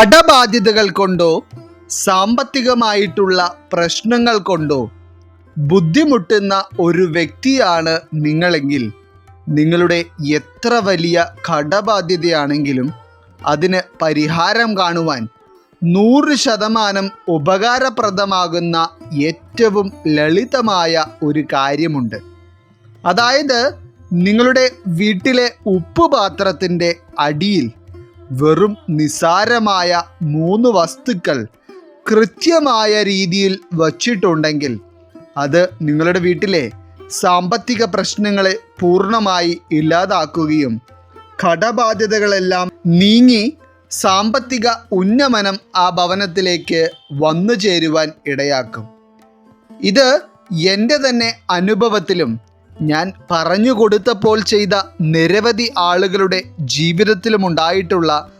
കടബാധ്യതകൾ കൊണ്ടോ സാമ്പത്തികമായിട്ടുള്ള പ്രശ്നങ്ങൾ കൊണ്ടോ ബുദ്ധിമുട്ടുന്ന ഒരു വ്യക്തിയാണ് നിങ്ങളെങ്കിൽ നിങ്ങളുടെ എത്ര വലിയ കടബാധ്യതയാണെങ്കിലും അതിന് പരിഹാരം കാണുവാൻ നൂറ് ശതമാനം ഉപകാരപ്രദമാകുന്ന ഏറ്റവും ലളിതമായ ഒരു കാര്യമുണ്ട്. അതായത് നിങ്ങളുടെ വീട്ടിലെ ഉപ്പ് പാത്രത്തിന്റെ അടിയിൽ വെറും നിസാരമായ മൂന്ന് വസ്തുക്കൾ കൃത്യമായ രീതിയിൽ വച്ചിട്ടുണ്ടെങ്കിൽ അത് നിങ്ങളുടെ വീട്ടിലെ സാമ്പത്തിക പ്രശ്നങ്ങളെ പൂർണമായി ഇല്ലാതാക്കുകയും കടബാധ്യതകളെല്ലാം നീങ്ങി സാമ്പത്തിക ഉന്നമനം ആ ഭവനത്തിലേക്ക് വന്നു ചേരുവാൻ ഇടയാക്കും. ഇത് എന്റെ തന്നെ അനുഭവത്തിലും ഞാൻ പറഞ്ഞു കൊടുത്തപ്പോൾ ചെയ്ത നിരവധി ആളുകളുടെ ജീവിതത്തിലും ഉണ്ടായിട്ടുള്ള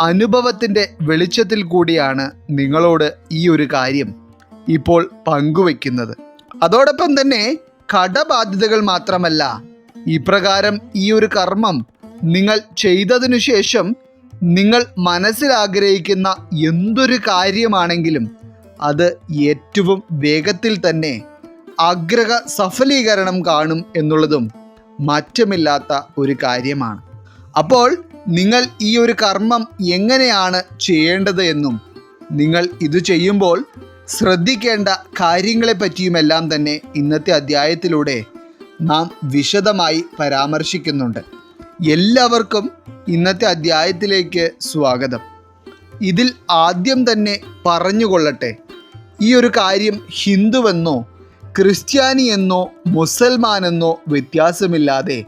അനുഭവത്തിന്റെ വെളിച്ചത്തിൽ കൂടിയാണ് നിങ്ങളോട് ഈ ഒരു കാര്യം ഇപ്പോൾ പങ്കുവെക്കുന്നത്. അതോടൊപ്പം തന്നെ കടബാധ്യതകൾ മാത്രമല്ല ഇപ്രകാരം ഈ ഒരു കർമ്മം നിങ്ങൾ ചെയ്തതിനു ശേഷം നിങ്ങൾ മനസ്സിലാഗ്രഹിക്കുന്ന എന്തൊരു കാര്യമാണെങ്കിലും അത് ഏറ്റവും വേഗത്തിൽ തന്നെ ആഗ്രഹ സഫലീകരണം കാണും എന്നുള്ളതും മാറ്റമില്ലാത്ത ഒരു കാര്യമാണ്. അപ്പോൾ നിങ്ങൾ ഈ ഒരു കർമ്മം എങ്ങനെയാണ് ചെയ്യേണ്ടത് എന്നും നിങ്ങൾ ഇത് ചെയ്യുമ്പോൾ ശ്രദ്ധിക്കേണ്ട കാര്യങ്ങളെ പറ്റിയുമെല്ലാം തന്നെ ഇന്നത്തെ അധ്യായത്തിലൂടെ നാം വിശദമായി പരാമർശിക്കുന്നുണ്ട്. എല്ലാവർക്കും ഇന്നത്തെ അധ്യായത്തിലേക്ക് സ്വാഗതം. ഇതിൽ ആദ്യം തന്നെ പറഞ്ഞുകൊള്ളട്ടെ ഈ ഒരു കാര്യം ഹിന്ദുവെന്നോ ക്രിസ്ത്യാനി എന്നോ മുസൽമാനെന്നോ വ്യത്യാസമില്ലാതെ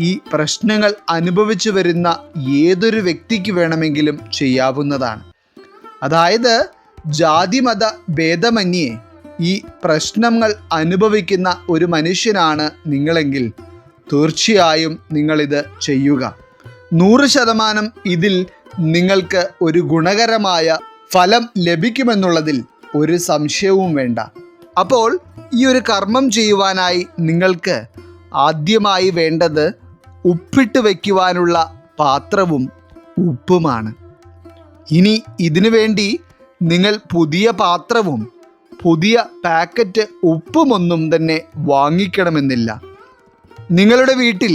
ഈ പ്രശ്നങ്ങൾ അനുഭവിച്ചു വരുന്ന ഏതൊരു വ്യക്തിക്ക് വേണമെങ്കിലും ചെയ്യാവുന്നതാണ്. അതായത് ജാതി മത ഭേദമന്യേ ഈ പ്രശ്നങ്ങൾ അനുഭവിക്കുന്ന ഒരു മനുഷ്യനാണ് നിങ്ങളെങ്കിൽ തീർച്ചയായും നിങ്ങളിത് ചെയ്യുക. നൂറ് ശതമാനം ഇതിൽ നിങ്ങൾക്ക് ഒരു ഗുണകരമായ ഫലം ലഭിക്കുമെന്നുള്ളതിൽ ഒരു സംശയവും വേണ്ട. അപ്പോൾ ഈ ഒരു കർമ്മം ചെയ്യുവാനായി നിങ്ങൾക്ക് ആദ്യമായി വേണ്ടത് ഉപ്പിട്ട് വയ്ക്കുവാനുള്ള പാത്രവും ഉപ്പുമാണ്. ഇനി ഇതിനു വേണ്ടി നിങ്ങൾ പുതിയ പാത്രവും പുതിയ പാക്കറ്റ് ഉപ്പുമൊന്നും തന്നെ വാങ്ങിക്കണമെന്നില്ല. നിങ്ങളുടെ വീട്ടിൽ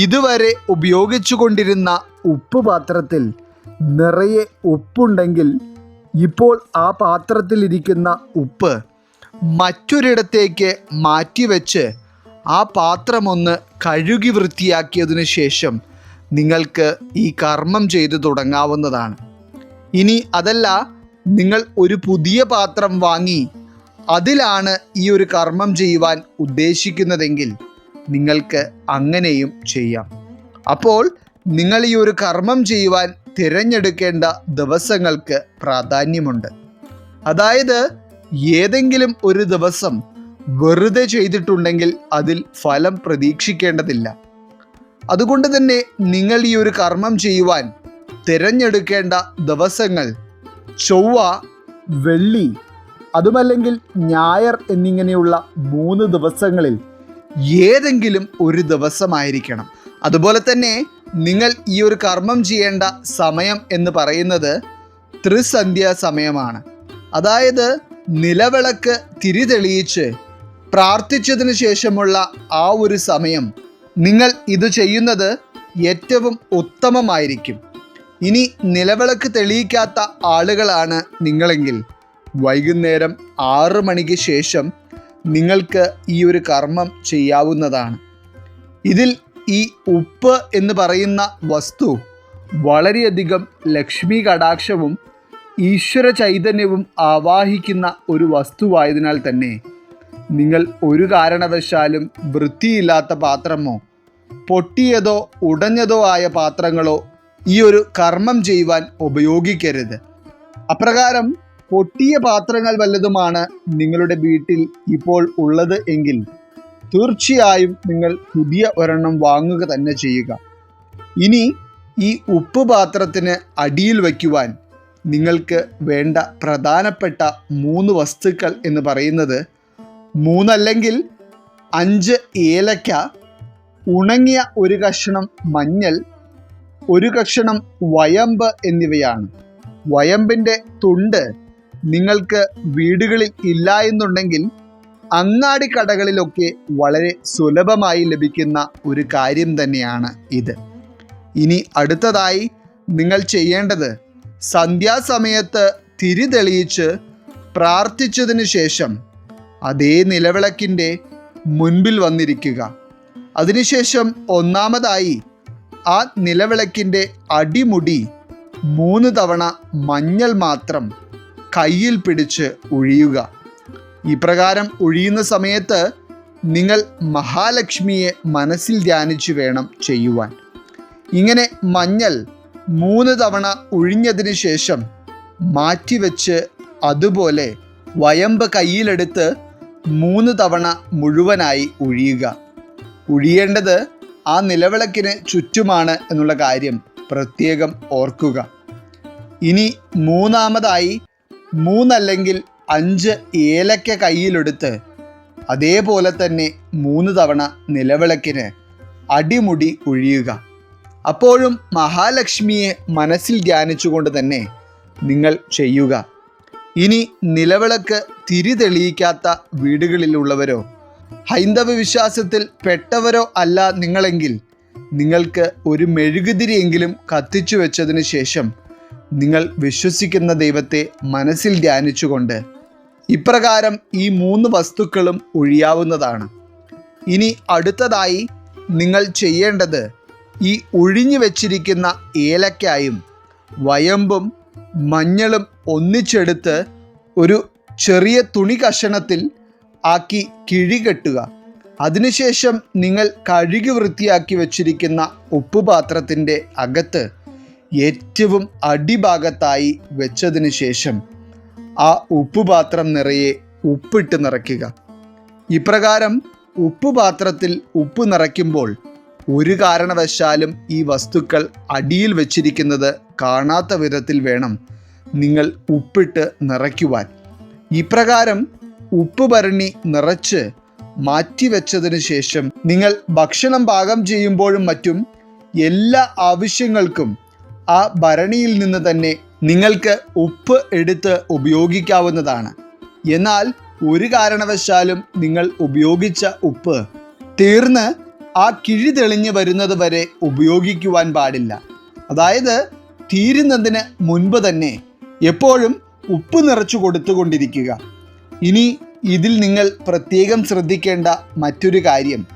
ഇതുവരെ ഉപയോഗിച്ചു കൊണ്ടിരുന്ന ഉപ്പ് പാത്രത്തിൽ നിറയെ ഉപ്പുണ്ടെങ്കിൽ ഇപ്പോൾ ആ പാത്രത്തിലിരിക്കുന്ന ഉപ്പ് മറ്റൊരിടത്തേക്ക് മാറ്റിവെച്ച് ആ പാത്രമൊന്ന് കഴുകി വൃത്തിയാക്കിയതിനു ശേഷം നിങ്ങൾക്ക് ഈ കർമ്മം ചെയ്തു തുടങ്ങാവുന്നതാണ്. ഇനി അതല്ല നിങ്ങൾ ഒരു പുതിയ പാത്രം വാങ്ങി അതിലാണ് ഈ ഒരു കർമ്മം ചെയ്യുവാൻ ഉദ്ദേശിക്കുന്നതെങ്കിൽ നിങ്ങൾക്ക് അങ്ങനെയും ചെയ്യാം. അപ്പോൾ നിങ്ങൾ ഈ ഒരു കർമ്മം ചെയ്യുവാൻ തിരഞ്ഞെടുക്കേണ്ട ദിവസങ്ങൾക്ക് പ്രാധാന്യമുണ്ട്. അതായത് ഏതെങ്കിലും ഒരു ദിവസം വെറുതെ ചെയ്തിട്ടുണ്ടെങ്കിൽ അതിൽ ഫലം പ്രതീക്ഷിക്കേണ്ടതില്ല. അതുകൊണ്ട് തന്നെ നിങ്ങൾ ഈ ഒരു കർമ്മം ചെയ്യുവാൻ തിരഞ്ഞെടുക്കേണ്ട ദിവസങ്ങൾ ചൊവ്വ വെള്ളി അതുമല്ലെങ്കിൽ ഞായർ എന്നിങ്ങനെയുള്ള മൂന്ന് ദിവസങ്ങളിൽ ഏതെങ്കിലും ഒരു ദിവസമായിരിക്കണം. അതുപോലെ തന്നെ നിങ്ങൾ ഈ ഒരു കർമ്മം ചെയ്യേണ്ട സമയം എന്ന് പറയുന്നത് ത്രിസന്ധ്യ സമയമാണ്. അതായത് നിലവിളക്ക് തിരിതെളിയിച്ച് പ്രാർത്ഥിച്ചതിന് ശേഷമുള്ള ആ ഒരു സമയം നിങ്ങൾ ഇത് ചെയ്യുന്നത് ഏറ്റവും ഉത്തമമായിരിക്കും. ഇനി നിലവിളക്ക് തെളിയിക്കാത്ത ആളുകളാണ് നിങ്ങളെങ്കിൽ. വൈകുന്നേരം ആറ് മണിക്ക് ശേഷം നിങ്ങൾക്ക് ഈ ഒരു കർമ്മം ചെയ്യാവുന്നതാണ്. ഇതിൽ ഈ ഉപ്പ് എന്ന് പറയുന്ന വസ്തു വളരെയധികം ലക്ഷ്മി കടാക്ഷവും ഈശ്വര ചൈതന്യവും ആവാഹിക്കുന്ന ഒരു വസ്തുവായതിനാൽ തന്നെ നിങ്ങൾ ഒരു കാരണവശാലും വൃത്തിയില്ലാത്ത പാത്രമോ പൊട്ടിയതോ ഉടഞ്ഞതോ ആയ പാത്രങ്ങളോ ഈ ഒരു കർമ്മം ചെയ്യുവാൻ ഉപയോഗിക്കരുത്. അപ്രകാരം പൊട്ടിയ പാത്രങ്ങൾ വല്ലതുമാണ് നിങ്ങളുടെ വീട്ടിൽ ഇപ്പോൾ ഉള്ളത് എങ്കിൽ തീർച്ചയായും നിങ്ങൾ പുതിയ ഒരെണ്ണം വാങ്ങുക തന്നെ ചെയ്യുക. ഇനി ഈ ഉപ്പ് പാത്രത്തിന് അടിയിൽ വയ്ക്കുവാൻ നിങ്ങൾക്ക് വേണ്ട പ്രധാനപ്പെട്ട മൂന്ന് വസ്തുക്കൾ എന്ന് പറയുന്നത് മൂന്നല്ലെങ്കിൽ അഞ്ച് ഏലക്ക ഉണങ്ങിയ ഒരു കഷണം മഞ്ഞൾ ഒരു കഷണം വയമ്പ് എന്നിവയാണ്. വയമ്പിന്റെ തുണ്ട് നിങ്ങൾക്ക് വീടുകളിൽ ഇല്ല എന്നുണ്ടെങ്കിൽ അങ്ങാടി കടകളിലൊക്കെ വളരെ സുലഭമായി ലഭിക്കുന്ന ഒരു കാര്യം തന്നെയാണ് ഇത്. ഇനി അടുത്തതായി നിങ്ങൾ ചെയ്യേണ്ടത് സന്ധ്യാസമയത്ത് തിരി തെളിയിച്ച് പ്രാർത്ഥിച്ചതിന് ശേഷം അതേ നിലവിളക്കിന്റെ മുൻപിൽ വന്നിരിക്കുക. അതിനുശേഷം ഒന്നാമതായി ആ നിലവിളക്കിന്റെ അടിമുടി മൂന്ന് തവണ മഞ്ഞൾ മാത്രം കയ്യിൽ പിടിച്ച് ഒഴിയുക ഇപ്രകാരം ഒഴിയുന്ന സമയത്ത് നിങ്ങൾ മഹാലക്ഷ്മിയെ മനസ്സിൽ ധ്യാനിച്ചു വേണം ചെയ്യുവാൻ. ഇങ്ങനെ മഞ്ഞൾ മൂന്ന് തവണ ഒഴിഞ്ഞതിന് ശേഷം മാറ്റിവെച്ച് അതുപോലെ വയമ്പ് കയ്യിലെടുത്ത് മൂന്ന് തവണ മുഴുവനായി ഉഴിയുക. ഉഴിയേണ്ടത് ആ നിലവിളക്കിന് ചുറ്റുമാണ് എന്നുള്ള കാര്യം പ്രത്യേകം ഓർക്കുക. ഇനി മൂന്നാമതായി മൂന്നല്ലെങ്കിൽ അഞ്ച് ഏലക്ക കയ്യിലെടുത്ത് അതേപോലെ തന്നെ മൂന്ന് തവണ നിലവിളക്കിന് അടിമുടി ഒഴിയുക അപ്പോഴും മഹാലക്ഷ്മിയെ മനസ്സിൽ ധ്യാനിച്ചുകൊണ്ട് തന്നെ നിങ്ങൾ ചെയ്യുക. ഇനി നിലവിളക്ക് തിരി തെളിയിക്കാത്ത വീടുകളിലുള്ളവരോ ഹൈന്ദവ വിശ്വാസത്തിൽ പെട്ടവരോ അല്ല നിങ്ങളെങ്കിൽ നിങ്ങൾക്ക് ഒരു മെഴുകുതിരിയെങ്കിലും കത്തിച്ചു വെച്ചതിന് ശേഷം നിങ്ങൾ വിശ്വസിക്കുന്ന ദൈവത്തെ മനസ്സിൽ ധ്യാനിച്ചുകൊണ്ട് ഇപ്രകാരം ഈ മൂന്ന് വസ്തുക്കളും ഒഴിയാവുന്നതാണ്. ഇനി അടുത്തതായി നിങ്ങൾ ചെയ്യേണ്ടത് ഈ ഒഴിഞ്ഞു വെച്ചിരിക്കുന്ന ഏലക്കായും വയമ്പും മഞ്ഞളും ഒന്നിച്ചെടുത്ത് ഒരു ചെറിയ തുണി കഷണത്തിൽ ആക്കി കിഴികെട്ടുക അതിനുശേഷം നിങ്ങൾ കഴുകി വൃത്തിയാക്കി വച്ചിരിക്കുന്ന ഉപ്പുപാത്രത്തിന്റെ അകത്ത് ഏറ്റവും അടിഭാഗത്തായി വെച്ചതിന് ശേഷം ആ ഉപ്പുപാത്രം നിറയെ ഉപ്പിട്ട് നിറയ്ക്കുക. ഇപ്രകാരം ഉപ്പുപാത്രത്തിൽ ഉപ്പ് നിറയ്ക്കുമ്പോൾ ഒരു കാരണവശാലും ഈ വസ്തുക്കൾ അടിയിൽ വച്ചിരിക്കുന്നത് കാണാത്ത വിധത്തിൽ വേണം നിങ്ങൾ ഉപ്പിട്ട് നിറയ്ക്കുവാൻ. ഇപ്രകാരം ഉപ്പ് ഭരണി നിറച്ച് മാറ്റിവെച്ചതിന് ശേഷം നിങ്ങൾ ഭക്ഷണം പാകം ചെയ്യുമ്പോഴും മറ്റും എല്ലാ ആവശ്യങ്ങൾക്കും ആ ഭരണിയിൽ നിന്ന് തന്നെ നിങ്ങൾക്ക് ഉപ്പ് എടുത്ത് ഉപയോഗിക്കാവുന്നതാണ്. എന്നാൽ ഒരു കാരണവശാലും നിങ്ങൾ ഉപയോഗിച്ച ഉപ്പ് തീർന്ന് ആ കിഴി തെളിഞ്ഞ് വരുന്നത് വരെ ഉപയോഗിക്കുവാൻ പാടില്ല. അതായത് തീരുന്നതിന് മുൻപ് തന്നെ എപ്പോഴും ഉപ്പ് നിറച്ചു കൊടുത്തുകൊണ്ടിരിക്കുക. ഇനി ഇതിൽ നിങ്ങൾ പ്രത്യേകം ശ്രദ്ധിക്കേണ്ട മറ്റൊരു കാര്യം.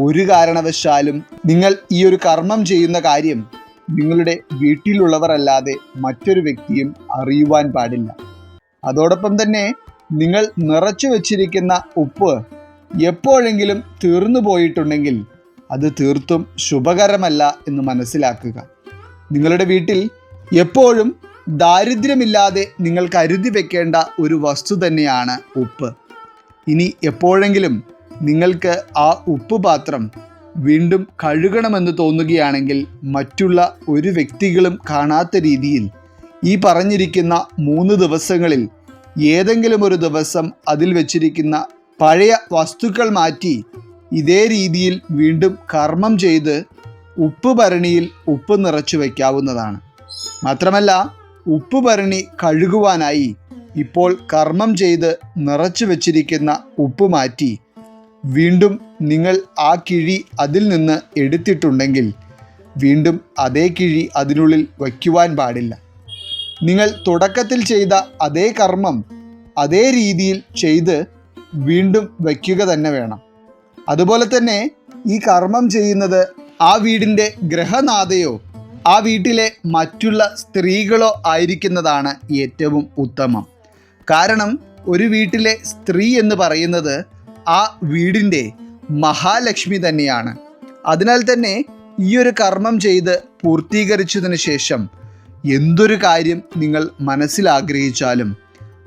ഒരു കാരണവശാലും നിങ്ങൾ ഈ ഒരു കർമ്മം ചെയ്യുന്ന കാര്യം നിങ്ങളുടെ വീട്ടിലുള്ളവരല്ലാതെ മറ്റൊരു വ്യക്തിയും അറിയുവാൻ പാടില്ല. അതോടൊപ്പം തന്നെ നിങ്ങൾ നിറച്ചു വച്ചിരിക്കുന്ന ഉപ്പ് എപ്പോഴെങ്കിലും തീർന്നു പോയിട്ടുണ്ടെങ്കിൽ അത് തീർത്തും ശുഭകരമല്ല എന്ന് മനസ്സിലാക്കുക. നിങ്ങളുടെ വീട്ടിൽ എപ്പോഴും ദാരിദ്ര്യമില്ലാതെ നിങ്ങൾ കരുതി വെക്കേണ്ട ഒരു വസ്തു തന്നെയാണ് ഉപ്പ്. ഇനി എപ്പോഴെങ്കിലും നിങ്ങൾക്ക് ആ ഉപ്പ് പാത്രം വീണ്ടും കഴുകണമെന്ന് തോന്നുകയാണെങ്കിൽ മറ്റുള്ള ഒരു വ്യക്തികളും കാണാത്ത രീതിയിൽ ഈ പറഞ്ഞിരിക്കുന്ന മൂന്ന് ദിവസങ്ങളിൽ ഏതെങ്കിലും ഒരു ദിവസം അതിൽ വെച്ചിരിക്കുന്ന പഴയ വസ്തുക്കൾ മാറ്റി ഇതേ രീതിയിൽ വീണ്ടും കർമ്മം ചെയ്ത് ഉപ്പ് ഭരണിയിൽ ഉപ്പ് നിറച്ചു വയ്ക്കാവുന്നതാണ്. മാത്രമല്ല ഉപ്പ് ഭരണി കഴുകുവാനായി ഇപ്പോൾ കർമ്മം ചെയ്ത് നിറച്ചു വച്ചിരിക്കുന്ന ഉപ്പ് മാറ്റി വീണ്ടും നിങ്ങൾ ആ കിഴി അതിൽ നിന്ന് എടുത്തിട്ടുണ്ടെങ്കിൽ വീണ്ടും അതേ കിഴി അതിനുള്ളിൽ വയ്ക്കുവാൻ പാടില്ല. നിങ്ങൾ തുടക്കത്തിൽ ചെയ്ത അതേ കർമ്മം അതേ രീതിയിൽ ചെയ്ത് വീണ്ടും വയ്ക്കുക തന്നെ വേണം. അതുപോലെ തന്നെ ഈ കർമ്മം ചെയ്യുന്നത് ആ വീടിന്റെ ഗ്രഹനാഥയോ ആ വീട്ടിലെ മറ്റുള്ള സ്ത്രീകളോ ആയിരിക്കുന്നതാണ് ഏറ്റവും ഉത്തമം. കാരണം ഒരു വീട്ടിലെ സ്ത്രീ എന്ന് പറയുന്നത് ആ വീടിന്റെ മഹാലക്ഷ്മി തന്നെയാണ്. അതിനാൽ തന്നെ ഈ ഒരു കർമ്മം ചെയ്ത് പൂർത്തീകരിച്ചതിന് ശേഷം എന്തൊരു കാര്യം നിങ്ങൾ മനസ്സിൽ ആഗ്രഹിച്ചാലും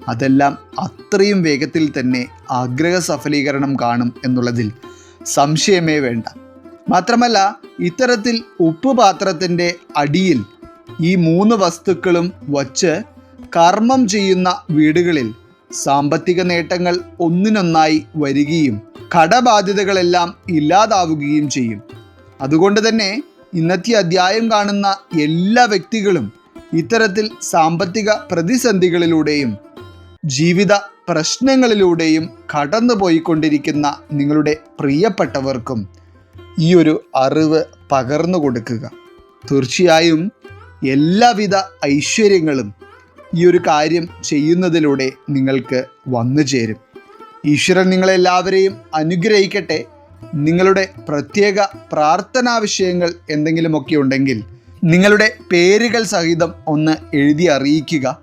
അതെല്ലാം അത്രയും വേഗത്തിൽ തന്നെ ആഗ്രഹ സഫലീകരണം കാണും എന്നുള്ളതിൽ സംശയമേ വേണ്ട. മാത്രമല്ല ഇത്തരത്തിൽ ഉപ്പ് പാത്രത്തിന്റെ അടിയിൽ ഈ മൂന്ന് വസ്തുക്കളും വച്ച് കർമ്മം ചെയ്യുന്ന വീടുകളിൽ സാമ്പത്തിക നേട്ടങ്ങൾ ഒന്നിനൊന്നായി വരികയും കടബാധ്യതകളെല്ലാം ഇല്ലാതാവുകയും ചെയ്യും. അതുകൊണ്ട് തന്നെ ഇന്നത്തെ അധ്യായം കാണുന്ന എല്ലാ വ്യക്തികളും ഇത്തരത്തിൽ സാമ്പത്തിക പ്രതിസന്ധികളിലൂടെയും ജീവിത പ്രശ്നങ്ങളിലൂടെയും കടന്നു പോയിക്കൊണ്ടിരിക്കുന്ന നിങ്ങളുടെ പ്രിയപ്പെട്ടവർക്കും ഈ ഒരു അറിവ് പകർന്നു കൊടുക്കുക. തീർച്ചയായും എല്ലാവിധ ഐശ്വര്യങ്ങളും ഈ ഒരു കാര്യം ചെയ്യുന്നതിലൂടെ നിങ്ങൾക്ക് വന്നു ചേരും. ഈശ്വരൻ നിങ്ങളെല്ലാവരെയും അനുഗ്രഹിക്കട്ടെ. നിങ്ങളുടെ പ്രത്യേക പ്രാർത്ഥനാ വിഷയങ്ങൾ എന്തെങ്കിലുമൊക്കെ ഉണ്ടെങ്കിൽ നിങ്ങളുടെ പേരുകൾ സഹിതം ഒന്ന് എഴുതി അറിയിക്കുക.